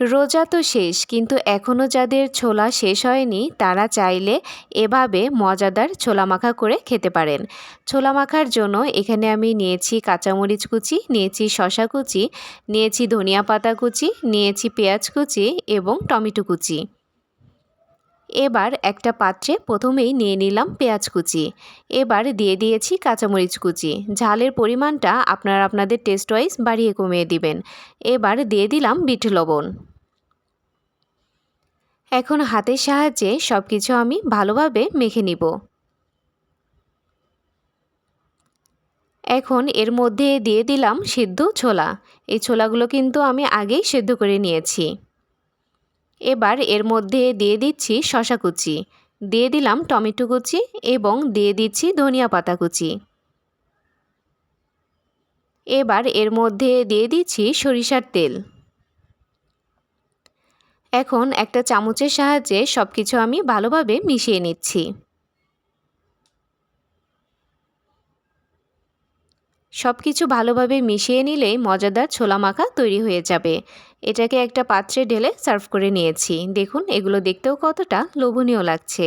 রোজা তো শেষ, কিন্তু এখনও যাদের ছোলা শেষ হয়নি, তারা চাইলে এভাবে মজাদার ছোলা মাখা করে খেতে পারেন। ছোলা মাখার জন্য এখানে আমি নিয়েছি কাঁচামরিচ কুচি, নিয়েছি শশা কুচি, নিয়েছি ধনিয়া পাতা কুচি, নিয়েছি পেঁয়াজ কুচি এবং টমেটো কুচি। এবার একটা পাত্রে প্রথমেই নিয়ে নিলাম পেঁয়াজ কুচি। এবার দিয়ে দিয়েছি কাঁচামরিচ কুচি। ঝালের পরিমাণটা আপনারা আপনাদের টেস্ট ওয়াইজ বাড়িয়ে কমিয়ে দিবেন। এবার দিয়ে দিলাম বিট লবণ। এখন হাতের সাহায্যে সব কিছু আমি ভালোভাবে মেখে নিব। এখন এর মধ্যে দিয়ে দিলাম সিদ্ধ ছোলা। এই ছোলাগুলো কিন্তু আমি আগেই সেদ্ধ করে নিয়েছি। এবার এর মধ্যে দিয়ে দিচ্ছি শশা কুচি। দিয়ে দিলাম টমেটো কুচি এবং দিয়ে দিচ্ছি ধনিয়া পাতা কুচি। এবার এর মধ্যে দিয়ে দিচ্ছি সরিষার তেল। এখন একটা চামচের সাহায্যে সব কিছু আমি ভালোভাবে মিশিয়ে নিচ্ছি। সব কিছু ভালোভাবে মিশিয়ে নিলেই মজাদার ছোলা মাখা তৈরি হয়ে যাবে। এটাকে একটা পাত্রে ঢেলে সার্ভ করে নিয়েছি। দেখুন, এগুলো দেখতেও কতটা লোভনীয় লাগছে।